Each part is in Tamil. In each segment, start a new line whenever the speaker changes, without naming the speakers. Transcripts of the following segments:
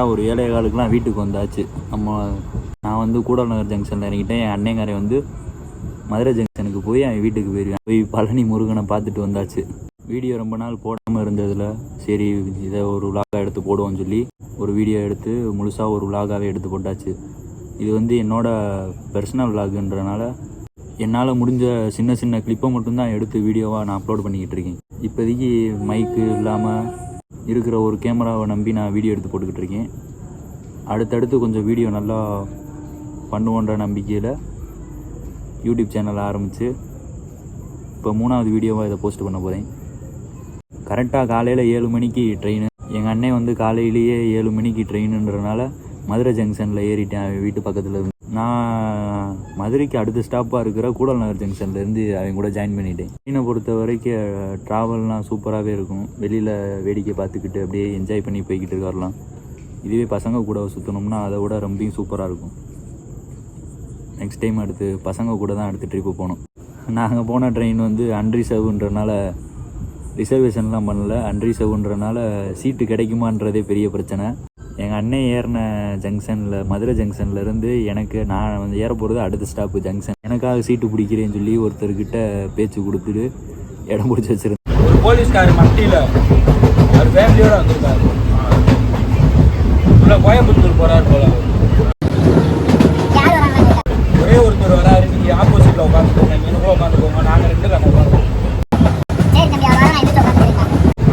கரெக்டாக ஒரு ஏழை காலுக்குலாம் வீட்டுக்கு வந்தாச்சு. நம்ம நான் வந்து கூடல் நகர் ஜங்ஷனில் இறங்கிட்டேன். என் அண்ணங்காரன் வந்து மதுரை ஜங்ஷனுக்கு போய் அவன் வீட்டுக்கு போயிருவேன் போய் பழனி முருகனை பார்த்துட்டு வந்தாச்சு. வீடியோ ரொம்ப நாள் போடாமல் இருந்ததில் சரி இதை ஒரு விலாகாக எடுத்து போடுவோம்னு சொல்லி ஒரு வீடியோ எடுத்து முழுசாக ஒரு விலாகாகவே எடுத்து போட்டாச்சு. இது வந்து என்னோடய பர்சனல் விலாகுன்றனால என்னால் முடிஞ்ச சின்ன சின்ன கிளிப்பை மட்டும்தான் எடுத்து வீடியோவாக நான் அப்லோட் பண்ணிக்கிட்டு இருக்கேன். இப்போதைக்கு மைக்கு இல்லாமல் இருக்கிற ஒரு கேமராவை நம்பி நான் வீடியோ எடுத்து போட்டுக்கிட்டு இருக்கேன். அடுத்தடுத்து கொஞ்சம் வீடியோ நல்லா பண்ணுவோன்ற நம்பிக்கையில் யூடியூப் சேனல் ஆரம்பித்து இப்போ மூணாவது வீடியோவாக இதை போஸ்ட் பண்ண போகிறேன் கரெக்டாக காலையில் ஏழு மணிக்கு ட்ரெயின் எங்கள் அண்ணன் வந்து காலையிலேயே ஏழு மணிக்கு ட்ரெயினுன்றனால மதுரை ஜங்ஷனில் ஏறிட்டேன். வீட்டு பக்கத்தில் இருந்து நான் மதுரைக்கு அடுத்த ஸ்டாப்பாக இருக்கிற கூடல் நகர் ஜங்ஷன்லேருந்து அவங்க கூட ஜாயின் பண்ணிட்டேன். ட்ரெயினை பொறுத்த வரைக்கும் ட்ராவல்லாம் சூப்பராகவே இருக்கும். வெளியில் வேடிக்கை பார்த்துக்கிட்டு அப்படியே என்ஜாய் பண்ணி போய்கிட்டு வரலாம் இதுவே பசங்க கூட சுற்றணும்னா அதை விட ரொம்பவும் சூப்பராக இருக்கும். நெக்ஸ்ட் டைம் அடுத்து பசங்க கூட தான் அடுத்த ட்ரிப்பு போனோம் நாங்கள் போன ட்ரெயின் வந்து அன்ரிசர்வ்ன்றனால ரிசர்வேஷன்லாம் பண்ணல. அன்ரிசர்வ்ன்றனால சீட்டு கிடைக்குமான்றதே பெரிய பிரச்சனை. எங்கள் அண்ணன் ஏறின ஜங்ஷனில் மதுரை ஜங்ஷன்ல இருந்து எனக்கு நான் வந்து ஏற போகிறது அடுத்த ஸ்டாப்பு ஜங்ஷன் எனக்காக சீட்டு பிடிக்கிறேன்னு சொல்லி ஒருத்தர்கிட்ட பேச்சு கொடுத்துட்டு இடம் பிடிச்சி வச்சிருந்தேன்.
ஒரு போலீஸ்கார் மட்டியில் அவர் ஃபேமிலியோட வந்திருக்காரு. உள்ள கோயம்புத்தூர் போறாரு போல. ஒரே ஒருத்தர் வராரு நீங்க ஆப்போசிட்ல உட்காந்துக்கோங்க கூட உட்காந்துக்கோங்க நாங்க ரெண்டு பேரும் அங்க உட்காந்துக்கோங்க.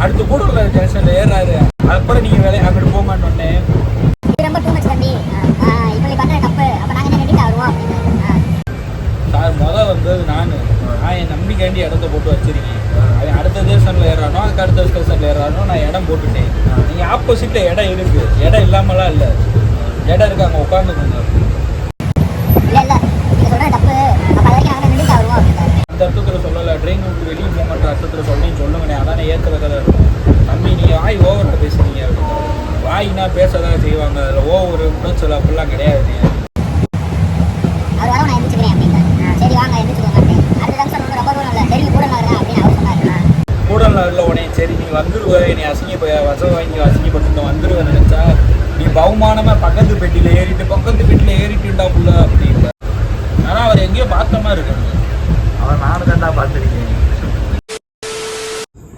அடுத்து கூட ஜங்ஷன்ல ஏறாரு அதுக்கப்புறம் நீங்க வேலையை அங்கிட்டு போங்கன்னு சொன்னேன் சார் முத வந்தது நான். நான் என் நம்பிக்கையாண்டி இடத்த போட்டு வச்சிருக்கேன். அவன் அடுத்த ஸ்டேஷன்ல ஏறானோ அதுக்கு அடுத்த ஸ்டேஷன்ல ஏறானோ நான் இடம் போட்டுட்டேன். நீங்க ஆப்போசிட்ல இடம் இருக்கு. இடம் இல்லாமலாம் இல்ல. இடம் இருக்கு அங்க உட்காந்துக்கோங்க அந்த அர்த்தத்தில் சொல்லலை. ட்ரெயின் விட்டு வெளியே போங்கன்ற அர்த்தத்தில் சொன்னேன்னு சொல்லுங்கண்ணே. அதானே ஏற்ற கதை. தம்பி நீங்கள் வாய் ஓவரில் பேசுறீங்க அப்படின்னு வாய்னா பேச தான் செய்வாங்க அதில் ஓவர் உணர்ச்சல் அப்படிலாம் கிடையாது கூடல இல்லை. உடனே சரி நீ வந்துருவ நீ அசிங்க வசம் வாங்கி அசிங்கப்பட்டு வந்துருவேன் நினைச்சா நீ பகுமானமா பக்கத்து பெட்டியில ஏறிட்டு பக்கத்து பெட்டியில ஏறிட்டுண்டா புள்ள அப்படின்னு ஆனா அவர் எங்கேயோ பார்த்த மாதிரி இருக்கு
அவன் நானும் தான்டா பார்த்துருக்கேன்.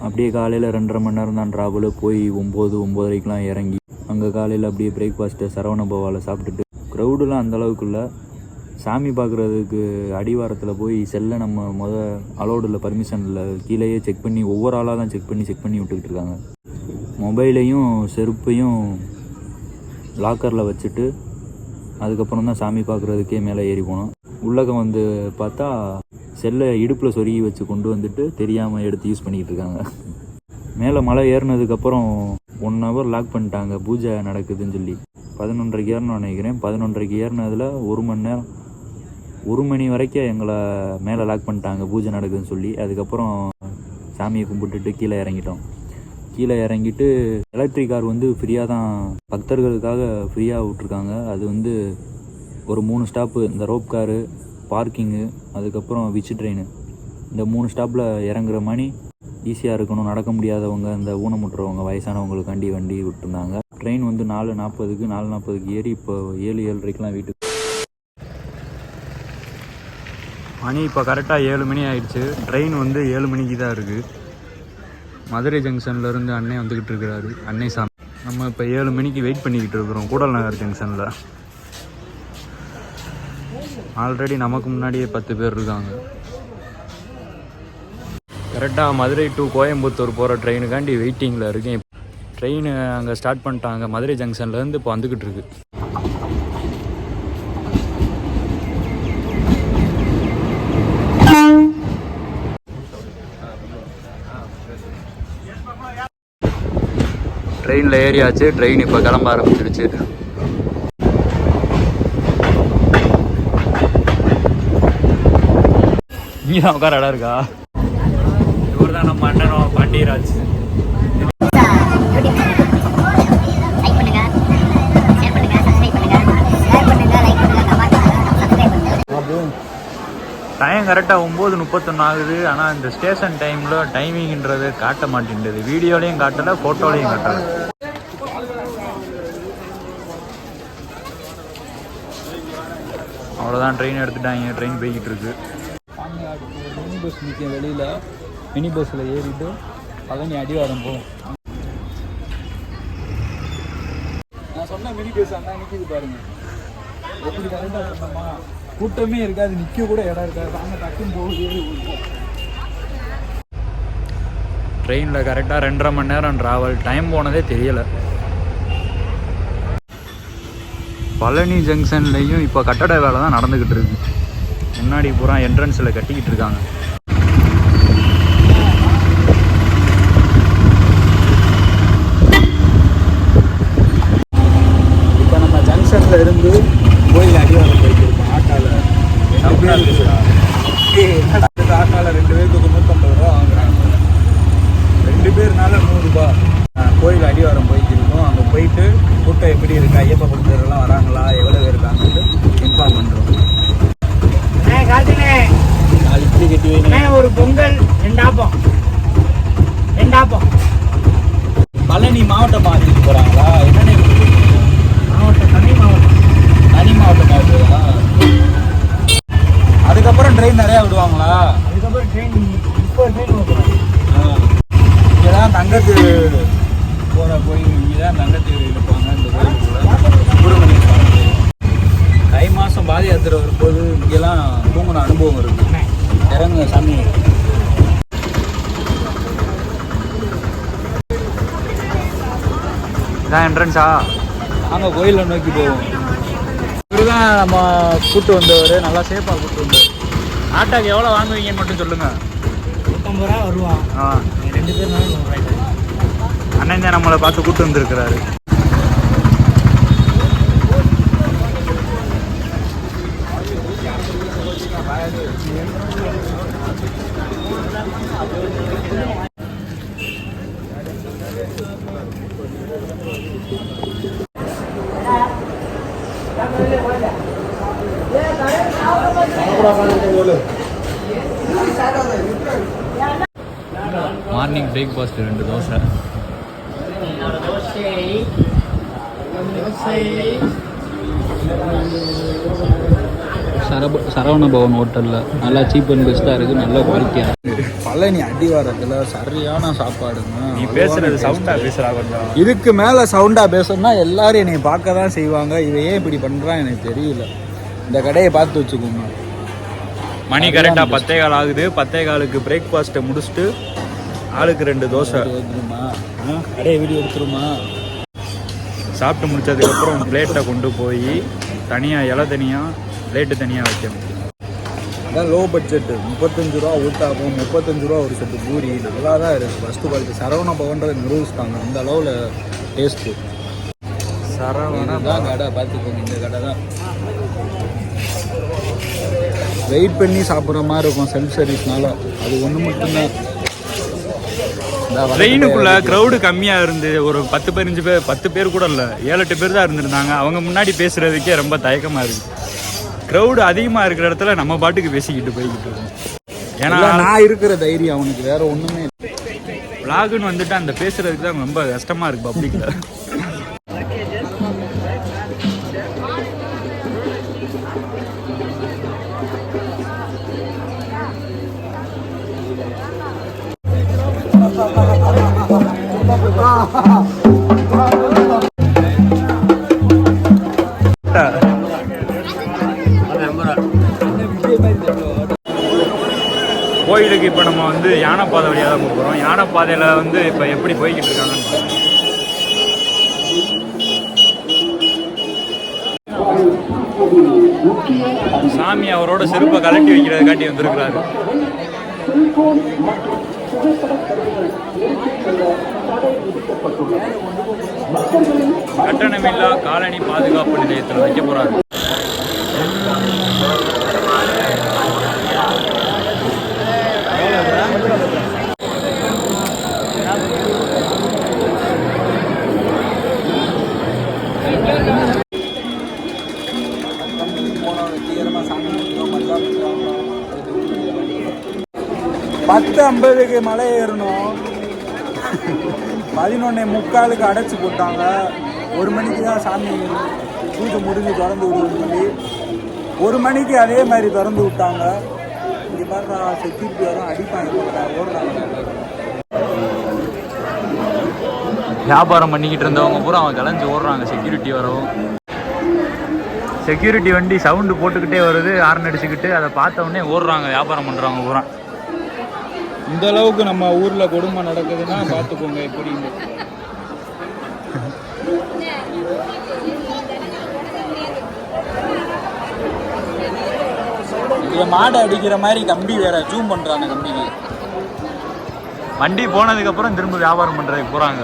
அப்படியே காலையில் ரெண்டரை மணி நேரம் தான் ட்ராவலு போய் ஒம்பது ஒம்பதரைக்கெலாம் இறங்கி அங்கே காலையில் அப்படியே பிரேக்ஃபாஸ்ட்டு சரவண பவாவில் சாப்பிட்டுட்டு க்ரௌடெலாம் அந்தளவுக்கு இல்லை. சாமி பார்க்குறதுக்கு அடிவாரத்தில் போய் செல்லை நம்ம முத அலோடு இல்லை பர்மிஷன் இல்லை கீழேயே செக் பண்ணி ஒவ்வொரு ஆளாக தான் செக் பண்ணி செக் பண்ணி விட்டுக்கிட்டு இருக்காங்க. மொபைலையும் செருப்பையும் லாக்கரில் வச்சுட்டு அதுக்கப்புறம் தான் சாமி பார்க்குறதுக்கே மேலே ஏறி போனோம். உள்ளக வந்து பார்த்தா செல்லை இடுப்பில் சொருகி வச்சு கொண்டு வந்துட்டு தெரியாமல் எடுத்து யூஸ் பண்ணிக்கிட்டு இருக்காங்க. மேலே மலை ஏறினதுக்கப்புறம் ஒன் ஹவர் லாக் பண்ணிட்டாங்க. பூஜை நடக்குதுன்னு சொல்லி. பதினொன்றரைக்கு ஏறணும் நினைக்கிறேன். பதினொன்றரைக்கு ஏறினதில் ஒரு மணி நேரம் ஒரு மணி வரைக்கும் எங்களை மேலே லாக் பண்ணிட்டாங்க. பூஜை நடக்குதுன்னு சொல்லி. அதுக்கப்புறம் சாமியை கும்பிட்டுட்டு கீழே இறங்கிட்டோம். கீழே இறங்கிட்டு எலக்ட்ரிக் கார் வந்து ஃப்ரீயாக தான் பக்தர்களுக்காக ஃப்ரீயாக விட்ருக்காங்க அது வந்து ஒரு மூணு ஸ்டாப்பு இந்த ரோப் காரு பார்க்கிங்கு அதுக்கப்புறம் விச்சு ட்ரெயின் இந்த மூணு ஸ்டாப்பில் இறங்குற மணி ஈஸியாக இருக்கணும். நடக்க முடியாதவங்க இந்த ஊனமுட்டுறவங்க வயசானவங்களுக்காண்டி வண்டி விட்டுருந்தாங்க. ட்ரெயின் வந்து நாலு நாற்பதுக்கு நாலு நாற்பதுக்கு ஏறி இப்போ ஏழு ஏழரைக்கெலாம் வீட்டுக்கு மணி இப்போ கரெக்டாக ஏழு மணி ஆயிடுச்சு. ட்ரெயின் வந்து ஏழு மணிக்கு தான் இருக்குது மதுரை ஜங்ஷன்ல இருந்து அண்ணே வந்துக்கிட்டு இருக்கிறாரு அன்னை சாமி. நம்ம இப்போ ஏழு மணிக்கு வெயிட் பண்ணிக்கிட்டு இருக்கிறோம். கூடல் நகர் ஜங்ஷனில். ஆல்ரெடி நமக்கு முன்னாடியே பத்து பேர் இருக்காங்க. கரெக்டாக மதுரை டு கோயம்புத்தூர் போகிற ட்ரெயினுக்காண்டி வெயிட்டிங்கில் இருக்கேன். ட்ரெயின் அங்கே ஸ்டார்ட் பண்ணிட்டாங்க. மதுரை ஜங்ஷன்லேருந்து இப்போ வந்துக்கிட்டு இருக்கு. ட்ரெயினில் ஏறியாச்சு. ட்ரெயின் இப்போ கிளம்ப ஆரம்பிச்சிருச்சு. இங்கே தான் உட்கார இடம் இருக்கா? இவர் தான் நம்ம அண்ணனும் பாண்டியராஜ் டைம் கரெக்டாக ஒம்பது முப்பத்தொன்று ஆகுது. ஆனால் இந்த ஸ்டேஷன் டைமில் டைமிங்ன்றது காட்ட மாட்டேன்றது வீடியோலையும் காட்டலை ஃபோட்டோலையும் காட்டலை. அவ்வளோதான் ட்ரெயின் எடுத்துட்டாங்க. ட்ரெயின் போய்கிட்டு இருக்கு.
மினி பஸ் நிற்க வெளியில் மினி பஸ்ஸில் ஏறிட்டு பழனி அடிவாரம் போகும் நான் சொன்ன மினி பஸ் அண்ணா நிற்கிது பாருங்க. எப்படி கரெக்டாக சொன்னோமா? கூட்டமே இருக்காது நிற்க கூட இடம் இருக்காது. வாங்க டக்குன்னு போகுது
ட்ரெயினில் கரெக்டாக ரெண்டரை மணி நேரம் ட்ராவல் டைம் போனதே தெரியலை. பழனி ஜங்ஷன்லேயும் இப்போ கட்டட வேலை தான் நடந்துக்கிட்டு இருக்கு. முன்னாடி பூரா என்ட்ரன்ஸில் கட்டிக்கிட்டு இருக்காங்க.
இப்போ நம்ம ஜங்ஷன்ல இருந்து கோயில் அடிவாரம் ஆட்டால ரெண்டு பேருக்கு தொண்ணூத்தொம்பது ரூபா வாங்குறாங்க ரெண்டு பேர்னால நூறுரூபா கோயில் அடிவாரம் போயிட்டு இருக்கோம் அங்கே போயிட்டு கூட்டம் எப்படி இருக்கு ஐயப்ப பக்தர்கள்லாம் வராங்களா எவ்வளோ இருக்காங்கன்னு இன்ஃபார்ம் பண்ணுறோம்
ஒரு பொங்கல் ரெண்டாப்பம் ரெண்டாப்பம்
பழனி மாவட்டம் மாற்றிட்டு போகிறாங்களா என்னென்ன?
மாவட்டம் தனி மாவட்டம்.
தனி மாவட்டம் மாவட்டங்களா அதுக்கப்புறம் ட்ரெயின் நிறையா விடுவாங்களா?
அதுக்கப்புறம் ட்ரெயின் இப்போ ட்ரெயின் ஓட்டுறாங்க.
இங்கே தான் தங்கத்து போகிற கோயில் இங்கே தான் தங்கத்து இருப்பாங்க இந்த கோயிலுக்குள்ள. தை மாதம் பாத யாத்திரை வரும்போது இங்கெல்லாம் தூங்கின அனுபவம் இருக்கு. இறங்க சாமி.
இதான் என்ட்ரன்ஸா
நாங்கள் கோயிலை நோக்கி போவோம். இவர் தான் நம்ம கூட்டு வந்தவர். நல்லா சேஃபாக கூட்டு வந்தவர்.
ஆட்டாக்கு எவ்வளோ வாங்குவீங்கன்னு மட்டும் சொல்லுங்கள்
நூற்றம்பது ரூபா வருவான்
ஆ.
ரெண்டு பேர்
அண்ணன் தான் நம்மளை பார்த்து கூட்டு வந்திருக்கிறாரு. மார்னிங் பிரேக்ஃபாஸ்ட் ரெண்டு தோசை.
சரப சரவண பவன் ஹோட்டலில் நல்லா சீப் அண்ட் பெஸ்ட்டாக இருக்குது நல்ல குவாலிட்டியாக பழனி அடிவாரத்தில் சரியான சாப்பாடுங்க.
நீ பேசுறது சவுண்டா பேசுறா கொஞ்சம்.
இதுக்கு மேலே சவுண்டாக பேசணும்னா எல்லாரும் என்னை பார்க்க தான் செய்வாங்க. இவன் ஏன் இப்படி பண்ணுறான் எனக்கு தெரியல. இந்த கடையை பார்த்து வச்சுக்கோங்க.
மணி கரெக்டாக பத்தே கால் ஆகுது. பத்தே காலுக்கு பிரேக்ஃபாஸ்ட்டை முடிச்சுட்டு ஆளுக்கு ரெண்டு தோசை.
கடையை வீடியோ எடுத்துருமா?
சாப்பிட்டு முடிச்சதுக்கப்புறம் பிளேட்டை கொண்டு போய் தனியாக இலை தனியாக பிளேட்டு தனியாக வைக்கணும்.
அதான் லோ பட்ஜெட்டு முப்பத்தஞ்சு ரூபா ஊத்தாப்பம் முப்பத்தஞ்சு ரூபா ஒரு செட்டு பூரி. நல்லா தான் இருக்குது ஃபஸ்ட்டு குவாலிட்டி சரவண பவன்றதை நிரூபிச்சிட்டாங்க அந்த அளவில் டேஸ்ட்டு
சரவண
தான் கடை. பார்த்துக்கோங்க இந்த கடை தான் வெயிட் பண்ணி சாப்பிட்ற மாதிரி இருக்கும் செல்ஃப் சர்வீஸ்னால அது ஒன்று மட்டும்தான்.
ட்ரெயினுக்குள்ள க்ரௌடு கம்மியாக இருந்து ஒரு பத்து பதினஞ்சு பேர் பத்து பேர் கூட இல்லை ஏழு எட்டு பேர் தான் இருந்திருந்தாங்க. அவங்க முன்னாடி பேசுறதுக்கே ரொம்ப தயக்கமாக இருக்கு. க்ரௌடு அதிகமாக இருக்கிற இடத்துல நம்ம பாட்டுக்கு பேசிக்கிட்டு போய்கிட்டு இருக்கோம். ஏன்னா
நான் இருக்கிற தைரியம் அவனுக்கு வேற ஒன்றுமே இல்லை.
Vlogன்னு வந்துட்டு அந்த பேசுறதுக்கு தான் ரொம்ப கஷ்டமா இருக்கு பப்ளிக்ல கோயிலுக்கு இப்போ நம்ம வந்து யானைப்பாதை வழியாக தான் போகிறோம் யானைப்பாதையில் வந்து இப்போ எப்படி போய்கிட்டு இருக்காங்கன்னு சாமி அவரோட செருப்பை கலட்டி வைக்கிறத காட்டி வந்திருக்கிறாரு. கட்டணமில்லா காலனி பாதுகாப்பு நிலையத்தில் வைக்க போறாரு.
பத்து ஐம்பதுக்கு மலை ஏறணும். பதினொன்னே முக்காலுக்கு அடைச்சி போட்டாங்க. ஒரு மணிக்கு தான் சாமி பூஜை முடிஞ்சு திறந்து விடுவோம் சொல்லி. ஒரு மணிக்கு அதே மாதிரி திறந்து விட்டாங்க. இங்கே பாருடா செக்யூரிட்டி வரும் அடிப்பாங்க ஓடுறாங்க.
வியாபாரம் பண்ணிக்கிட்டு இருந்தவங்க பூரா அவன் கலைஞ்சு ஓடுறாங்க செக்யூரிட்டி வரவும். செக்யூரிட்டி வண்டி சவுண்டு போட்டுக்கிட்டே வருது ஹார்ன் அடிச்சுக்கிட்டு. அதை பார்த்த உடனே ஓடுறாங்க வியாபாரம் பண்ணுறவங்க பூரா.
இந்த அளவுக்கு நம்ம ஊர்ல கொடுமை நடக்குதுன்னா பார்த்துக்கோங்க எப்படி இங்க மாடை அடிக்கிற மாதிரி கம்பி வேற ஜூம் பண்றாங்க கம்பிக்கு
வண்டி போனதுக்கப்புறம் திரும்ப வியாபாரம் பண்ணுறதுக்கு போகிறாங்க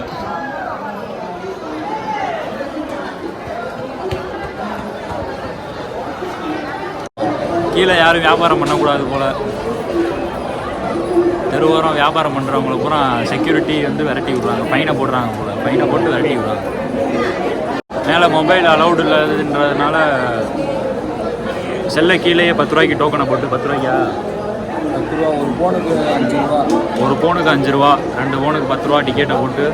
கீழே யாரும் வியாபாரம் பண்ணக்கூடாது போல. தெருவோரம் வியாபாரம் பண்ணுறவங்கள பூரா செக்யூரிட்டி வந்து விரட்டி விடுறாங்க ஃபைனை போடுறாங்க போல ஃபைனை போட்டு விரட்டி விடுறாங்க மேலே மொபைல் அலௌடு இல்லாததுன்றதுனால செல்ல கீழேயே பத்து ரூபாய்க்கு டோக்கனை போட்டு பத்து ரூபாய்க்கா
பத்து ரூபா ஒரு போனுக்கு அஞ்சு ரூபா
ஒரு போனுக்கு அஞ்சு ரூபா ரெண்டு போனுக்கு பத்து ரூபா டிக்கெட்டை போட்டு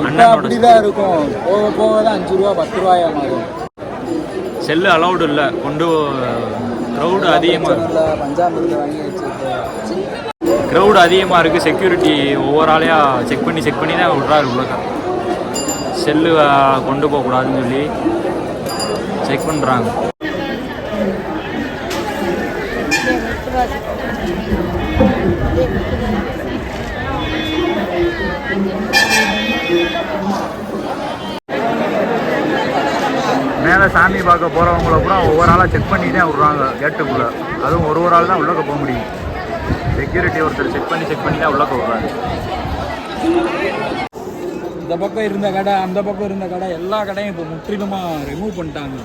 அண்ணனோட
அப்படிதான் இருக்கும் போக போக தான் அஞ்சு ரூபா பத்து ரூபாயா மாறும்
செல்லு அலௌடு இல்லை கொண்டு க்ரௌடு அதிகமாக இருக்கு
இல்லை பஞ்சாமிரத்தை வாங்கி வச்சுருக்கேன்
க்ரௌடு அதிகமாக இருக்குது செக்யூரிட்டி ஒவ்வொரு ஆளையாக செக் பண்ணி செக் பண்ணி தான் விட்றாரு உள்ள செல்லு கொண்டு போகக்கூடாதுன்னு சொல்லி செக் பண்ணுறாங்க மேலே சாமி பார்க்க போகிறவங்கள கூட ஒவ்வொரு ஆளாக செக் பண்ணி தான் விட்றாங்க கேட்டுக்குள்ளே அதுவும் ஒரு ஒரு ஆள் தான் உள்ளக்க போக முடியும். செக்யூரிட்டி ஒருத்தர் செக் பண்ணி செக் பண்ணி தான் உள்ளக்க விட்றாரு
இந்த பக்கம் இருந்த கடை அந்த பக்கம் இருந்த கடை எல்லா கடையும் இப்போ முற்றிலுமா ரிமூவ் பண்ணிட்டாங்க.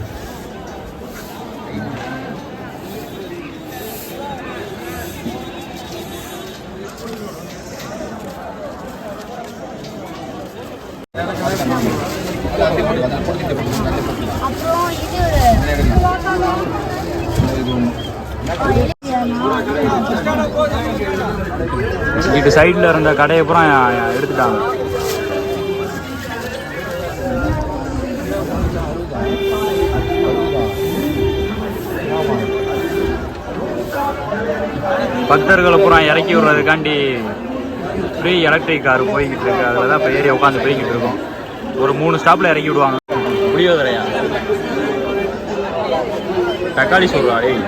இங்கிட்டு சைடில் இருந்த கடையை பூரா எடுத்துட்டாங்க. பக்தர்களை பூரா இறக்கி விடுறதுக்காண்டி ஃப்ரீ எலக்ட்ரிக் கார் போய்கிட்டு இருக்கு. அதில் தான் இப்போ ஏறி உட்காந்து போய்கிட்டு இருக்கோம். ஒரு மூணு ஸ்டாப்பில் இறக்கி விடுவாங்க. புளியோதரையா தக்காளி டேய்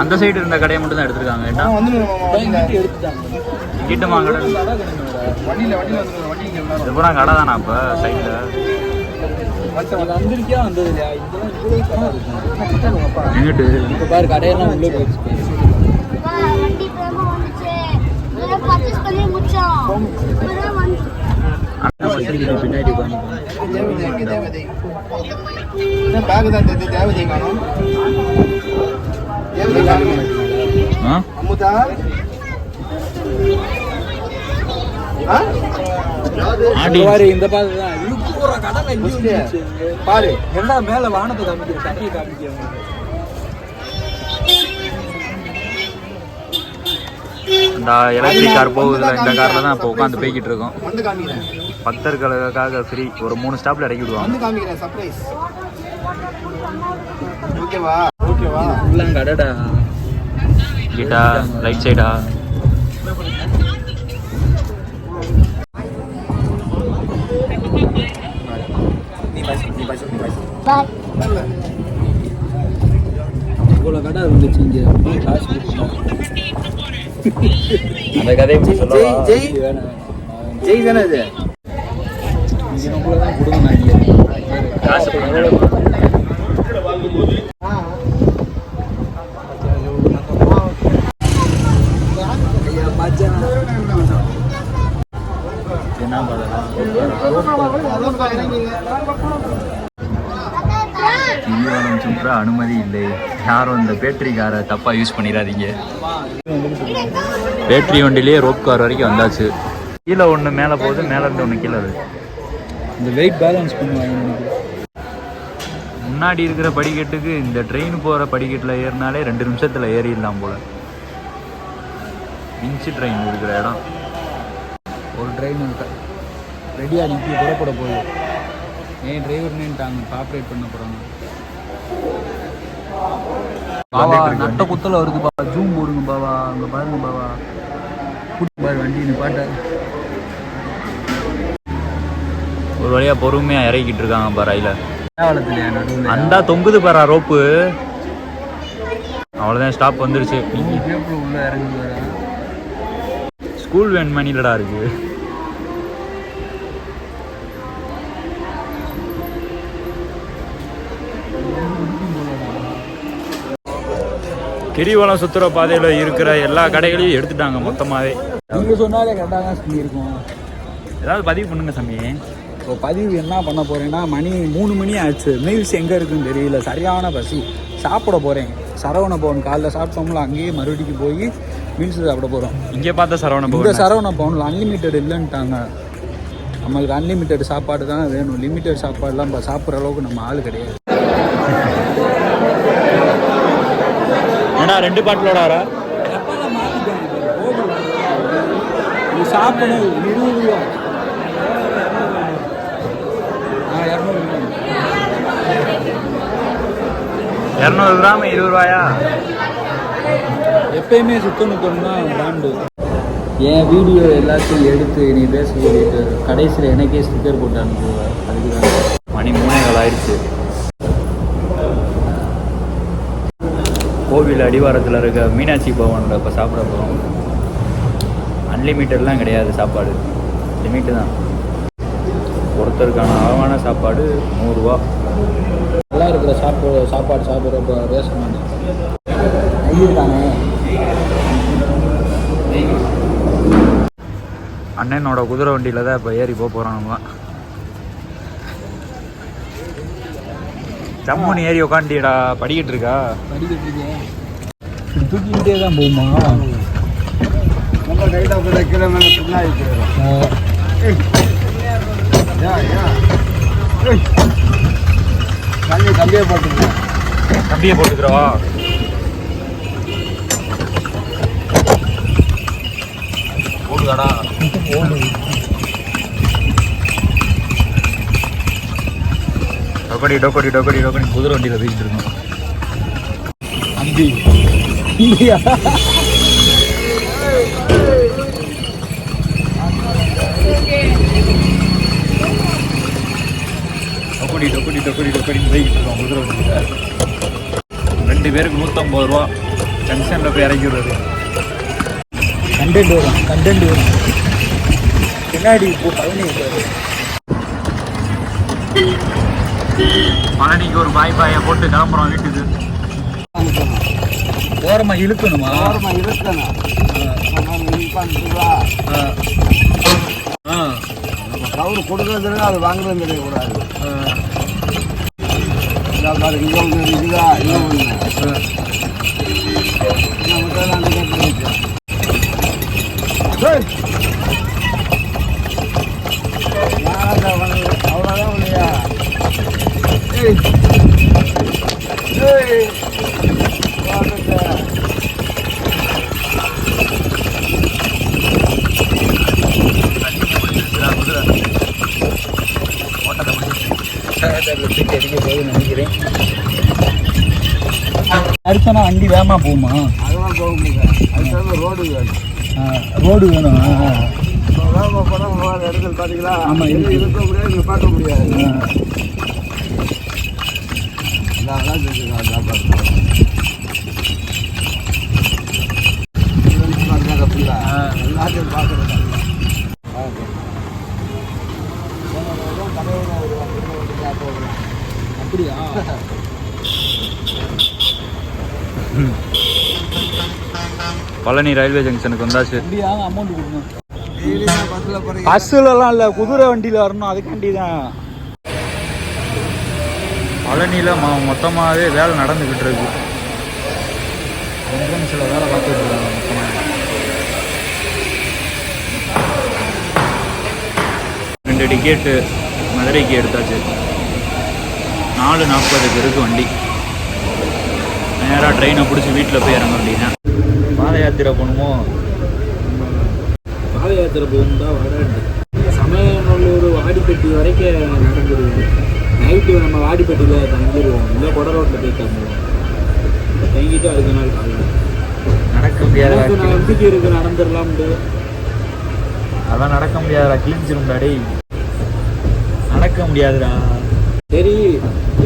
அந்த சைடு இருந்த கடையை மட்டும் தான் எடுத்திருக்காங்க என்ன
எடுத்துட்டாங்க
கிட்டமா கடை இது பூரா கடை தானா இப்போ சைடில் எங்கிட்டு?
பாரு கடையெல்லாம் உள்ளே போயிடுச்சு.
வண்டி பிரேமா வந்துச்சு இதெல்லாம் பர்ச்சேஸ் பண்ணி முடிச்சோம்.
பத்திரிக்கை பின்னாடி
பாரு இந்த தான். இது பூரா என்ன மேல வானத்தை காமிக்கிற தண்ணியை காமிக்க
இந்த எலக்ட்ரிக் கார் போகுதுல இந்த காரில் தான் இப்போ உட்காந்து போய்கிட்டு இருக்கோம். பக்தர்களுக்காக ஃப்ரீ ஒரு மூணு ஸ்டாப்பில் இறக்கி விடுவாங்க.
ஃபுல்லாக கடடா
கிட்டா ரைட் சைடா
இவ்வளோ கடை இருந்துச்சு இங்கே. காசு
அந்த கதையை இப்படி சொல்லவா?
ஜெய் தானே இது இங்கே தான் கொடுங்க நான்
காசு சுற்ற அனுமதி இல்லை. யாரும் இந்த பேட்டரி காரை தப்பா யூஸ் பண்ணிடாதீங்க பேட்டரி வண்டிலேயே ரோப் கார் வரைக்கும் வந்தாச்சு. கீழே ஒன்று மேலே போகுது மேலே இருந்து ஒன்று கீழே இருக்கு
இந்த வெயிட் பேலன்ஸ் பண்ணுவாங்க
முன்னாடி இருக்கிற படிக்கட்டுக்கு இந்த ட்ரெயின் போகிற படிக்கட்டில் ஏறினாலே ரெண்டு நிமிஷத்தில் ஏறிடலாம் போல். இன்ச்சு ட்ரெயின் இருக்கிற இடம்.
ஒரு ட்ரெயின் ரெடியாக நிற்கி புறப்பட போகுது. ஏன் டிரைவர் நின்ட்டாங்க ஆப்ரேட் பண்ண போகிறாங்க பாவா நட்ட குத்தல வருது பாவா. ஜூம் போடுங்க பாவா. அங்கே பாருங்க பாவா. கூட்டி பாரு வண்டி நிப்பாட்ட
ஒரு வழியாக பொறுமையாக இறக்கிட்டு இருக்காங்க
நடுவில்
அந்த தொங்குது பாரா ரோப்பு. அவ்வளோதான் ஸ்டாப் வந்துருச்சு. ஸ்கூல் வேன் மணிலடா இருக்கு. கிரிவலம் சுத்துற பாதையில் இருக்கிற எல்லா கடைகளையும் எடுத்துட்டாங்க மொத்தமாகவே
நீங்கள் சொன்னாலே கரெக்டாக தான் சொல்லியிருக்கோம்
ஏதாவது பதிவு பண்ணுங்க சாமி.
இப்போ பதிவு என்ன பண்ண போறேன்னா மணி மூணு மணி ஆச்சு. மீல்ஸ் எங்கே இருக்குன்னு தெரியல. சரியான பசி. சாப்பிட போகிறேன் சரவண பவன் காலைல சாப்பிட்டோம்ல அங்கேயே மறுபடியும் போய் மீல்ஸ் சாப்பிட போகிறோம்
இங்கே பார்த்த சரவண
இந்த சரவண பவனில் அன்லிமிட்டெட் இல்லைன்ட்டாங்க. நம்மளுக்கு அன்லிமிட்டெட் சாப்பாடு தான் வேணும். லிமிட்டெட் சாப்பாடுலாம் இப்போ சாப்பிட்ற அளவுக்கு நம்ம ஆள் கிடையாது.
ஏன்னா ரெண்டு பாட்டிலோடாரா
இது சாப்பிடணும் இருபது ரூபா ஆ இரநூறு ரூபா
இரநூறு கிராம் இருபது ரூபாயா?
எப்பயுமே சுத்தணுத்தம் தான் பிராண்டு என் வீடியோ எல்லாத்தையும் எடுத்து நீ பேச சொல்லிட்டு கடைசியில் எனக்கே ஸ்டிக்கர் போட்டு அனுப்புவேன் அதுக்கு மணி
மணி மூணேகால் ஆயிடுச்சு. கோவில் அடிவாரத்தில் இருக்க மீனாட்சி பவனில் இப்போ சாப்பிட போகிறோம் அன்லிமிட்டட்லாம் கிடையாது சாப்பாடு. லிமிட்டு தான். ஒருத்தருக்கான அளவான சாப்பாடு நூறுரூவா
நல்லா இருக்கிற சாப்பாடு சாப்பாடு சாப்பிட்றப்ப ரேஷன் நெய் தானே
அண்ணனோட குதிரை வண்டியில் தான் இப்போ ஏறி போக போகிறோம் நம்ம ஜம்முன்னு ஏறி உக்காண்டிடா படிக்கிட்டு இருக்கா?
படிக்கிட்டு இருக்கேன் தூக்கிக்கிட்டே தான் போகுமா?
நம்ம கையில் கூட கீழே மேலே பின்னாடி தண்ணி கம்மியாக போட்டுருக்கேன்
கம்பியை போட்டுக்கிறவா? ஓடுதாடா டொக்கடி டொக்கடி டொக்கடி டொக்கடி குதிரை வண்டியில் போயிட்டு இருக்கோம்.
அம்பி
டொக்கடி டொக்கடி டொக்கடி டொக்கடி போய்கிட்டு இருக்கோம். குதிரை வண்டியில் ரெண்டு பேருக்கு நூற்றம்பது ரூபா ஜங்ஷனில் போய் இறக்கி விடுறது
கண்டென்ட் வரும் கண்டென்ட் வரும். பின்னாடி இப்போ பழனி
பழனிக்கு ஒரு பாய் பாயை போட்டு கிளம்புறோம் வீட்டுக்கு.
ஓரமா இழுக்கணுமா? ஆ.
நம்ம கவுரு கொடுக்கறது அது வாங்குறது தெரியக்கூடாது சாப்பாடு இங்கே ஒன்று இருக்குதா இங்கே ஒன்று அவ்வளோதான் இல்லையா ஏய் ஏய் வாங்க
அடிக்க போகுது நினைக்கிறேன் அடிச்சனா வண்டி வேகமா போகுமா
அதெல்லாம் போக முடியாது அதுக்கு ரோடு வேணும்
ரோடு வேணும்
வேகமாக போனால் இடத்துல பார்த்தீங்களா
ஆமா,
எங்க
இருக்கு.
முடியாது இங்கே பார்க்க முடியாது
ஆ.
எல்லாத்தையும் பார்க்குறது
அப்படியா
பழனி ரயில்வே ஜங்ஷனுக்கு வந்தாச்சு.
அப்படியா அமௌண்ட் கொடுக்கணும் பஸ்ஸுலலாம் இல்லை குதிரை வண்டியில் வரணும் அதுக்காண்டி தான்
பழனியில் மொ மொத்தமாகவே வேலை நடந்துக்கிட்டு இருக்கு.
என்ட்ரன்ஸில் வேலை பார்த்துட்டு இருக்காங்க மொத்தமாக
ரெண்டு டிக்கெட்டு மதுரைக்கு எடுத்தாச்சு. நாலு நாற்பதுக்கு இருக்கு வண்டி. நேராக ட்ரெயினை பிடிச்சி வீட்டில் போய் இறங்க வேண்டியதான் பாத யாத்திரை போகணுமோ?
பாத யாத்திரை போகும்போது வராது சமயநல்லூர் வாடிப்பட்டி வரைக்கும் நடந்துருவோம். நைட்டு நம்ம வாடிப்பட்டியில் தங்கிடுவோம் இல்லை கொட ரோட்டில் போய் தங்குவோம். தங்கிட்டு அடுத்த நாள் காலையில்.
நடக்க முடியாத
நம்பிக்கை இருக்கு நடந்துடலாம்னு
அதான் நடக்க முடியாதுடா கிழிஞ்சிரும்டா டேய். நடக்க முடியாதுடா.
சரி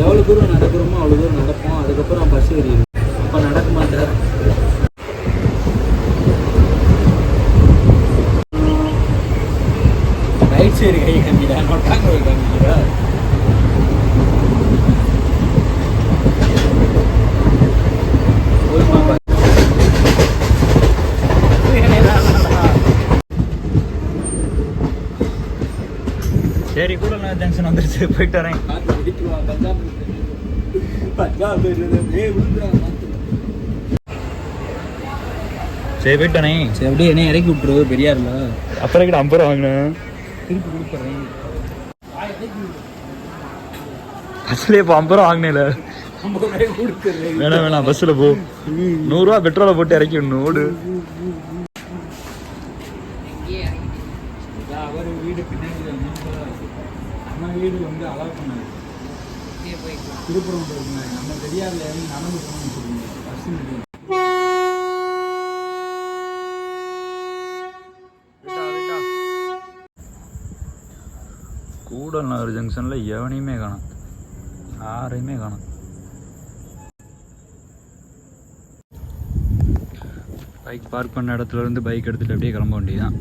எவ்வளோ தூரம் நடக்கிறோமோ அவ்வளோ தூரம் நடப்போம். அதுக்கப்புறம் பஸ் ஏறிடும் அப்போ சார் ரைட் சைடு கை காமிடா நொட்டாங்க கை காமிக்கிறா
சரி கூட நான் ஜங்ஷன் வந்துருச்சு போயிட்டு வரேன்
காத்து அடிக்குவான் பஞ்சாப் பஞ்சாப்
சரி போயிட்டு வரேன்
சரி அப்படியே என்ன இறக்கி விட்டுருவது பெரியார்ல.
அப்புறம் கிட்ட ஐம்பது ரூபா வாங்கினேன்
திருப்பி கொடுத்துட்றேன்
பஸ்லேயே இப்போ ஐம்பது ரூபா வாங்கினேல. வேணாம் வேணாம் பஸ்ஸில் போ. நூறுரூவா பெட்ரோலை போட்டு இறக்கி விடணும் ஓடு.
வீடு வந்து அலோவ் திருப்புறம் போயிருந்தாங்க நம்ம இறங்கி நடந்து போகணும்னு சொல்லுங்க. பஸ்
கூடல் நகர் ஜங்ஷனில் எவனையுமே காணும். யாரையுமே காணும். பைக் பார்க் பண்ண இடத்துல இருந்து பைக் எடுத்துட்டு அப்படியே கிளம்ப வேண்டியதுதான்.